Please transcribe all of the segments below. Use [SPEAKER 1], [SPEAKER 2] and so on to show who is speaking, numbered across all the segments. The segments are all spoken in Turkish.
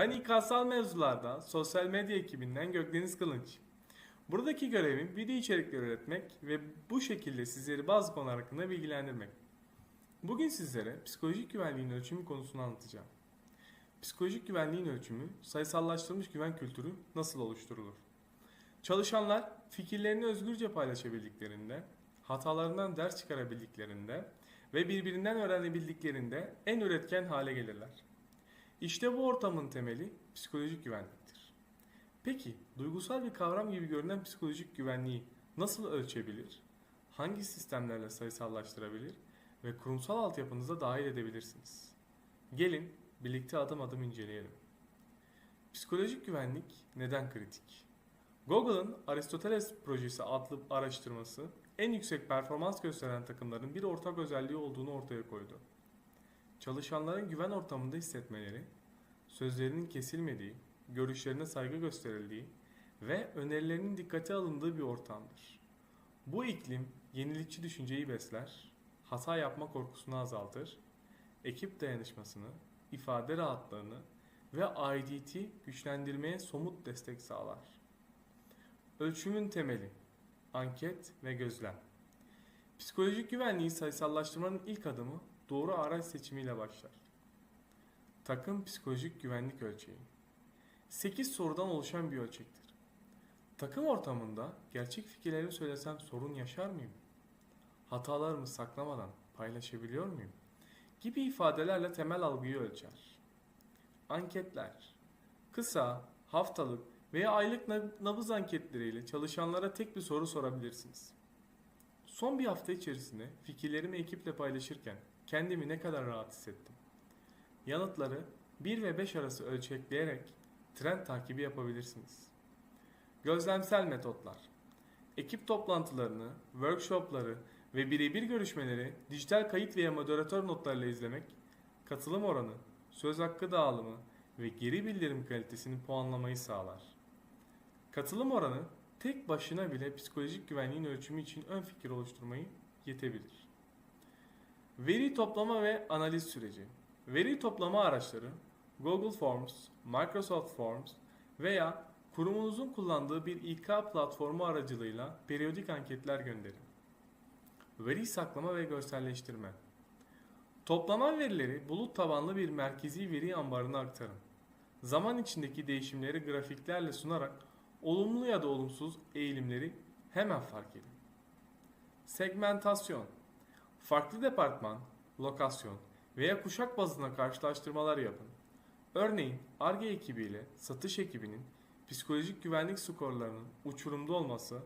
[SPEAKER 1] Ben İK'sal mevzularda sosyal medya ekibinden Gökdeniz Kılınç. Buradaki görevim video içerikleri üretmek ve bu şekilde sizleri bazı konular hakkında bilgilendirmek. Bugün sizlere psikolojik güvenliğin ölçümü konusunu anlatacağım. Psikolojik güvenliğin ölçümü, sayısallaştırılmış güven kültürü nasıl oluşturulur? Çalışanlar fikirlerini özgürce paylaşabildiklerinde, hatalarından ders çıkarabildiklerinde ve birbirinden öğrenebildiklerinde en üretken hale gelirler. İşte bu ortamın temeli psikolojik güvenliktir. Peki duygusal bir kavram gibi görünen psikolojik güvenliği nasıl ölçebilir? Hangi sistemlerle sayısallaştırabilir ve kurumsal altyapınıza dahil edebilirsiniz? Gelin birlikte adım adım inceleyelim. Psikolojik güvenlik neden kritik? Google'ın Aristoteles projesi adlı araştırması en yüksek performans gösteren takımların bir ortak özelliği olduğunu ortaya koydu. Çalışanların güven ortamında hissetmeleri, sözlerinin kesilmediği, görüşlerine saygı gösterildiği ve önerilerinin dikkate alındığı bir ortamdır. Bu iklim yenilikçi düşünceyi besler, hata yapma korkusunu azaltır, ekip dayanışmasını, ifade rahatlığını ve aidiyeti güçlendirmeye somut destek sağlar. Ölçümün temeli anket ve gözlem. Psikolojik güvenliği sayısallaştırmanın ilk adımı doğru araç seçimiyle başlar. Takım psikolojik güvenlik ölçeği. 8 sorudan oluşan bir ölçektir. Takım ortamında gerçek fikirlerimi söylesem sorun yaşar mıyım? Hatalarımı saklamadan paylaşabiliyor muyum? Gibi ifadelerle temel algıyı ölçer. Anketler. Kısa, haftalık veya aylık nab- nabız anketleriyle çalışanlara tek bir soru sorabilirsiniz. Son bir hafta içerisinde fikirlerimi ekiple paylaşırken kendimi ne kadar rahat hissettim? Yanıtları 1 ve 5 arası ölçekleyerek trend takibi yapabilirsiniz. Gözlemsel metotlar. Ekip toplantılarını, workshopları ve birebir görüşmeleri dijital kayıt veya moderatör notlarıyla izlemek, katılım oranı, söz hakkı dağılımı ve geri bildirim kalitesini puanlamayı sağlar. Katılım oranı tek başına bile psikolojik güvenliğin ölçümü için ön fikir oluşturmayı yetebilir. Veri toplama ve analiz süreci. Veri toplama araçları Google Forms, Microsoft Forms veya kurumunuzun kullandığı bir İK platformu aracılığıyla periyodik anketler gönderin. Veri saklama ve görselleştirme. Toplanan verileri bulut tabanlı bir merkezi veri ambarına aktarın. Zaman içindeki değişimleri grafiklerle sunarak olumlu ya da olumsuz eğilimleri hemen fark edin. Segmentasyon. Farklı departman, lokasyon veya kuşak bazına karşılaştırmalar yapın. Örneğin ARGE ekibiyle satış ekibinin psikolojik güvenlik skorlarının uçurumda olması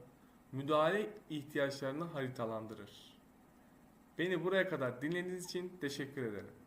[SPEAKER 1] müdahale ihtiyaçlarını haritalandırır. Beni buraya kadar dinlediğiniz için teşekkür ederim.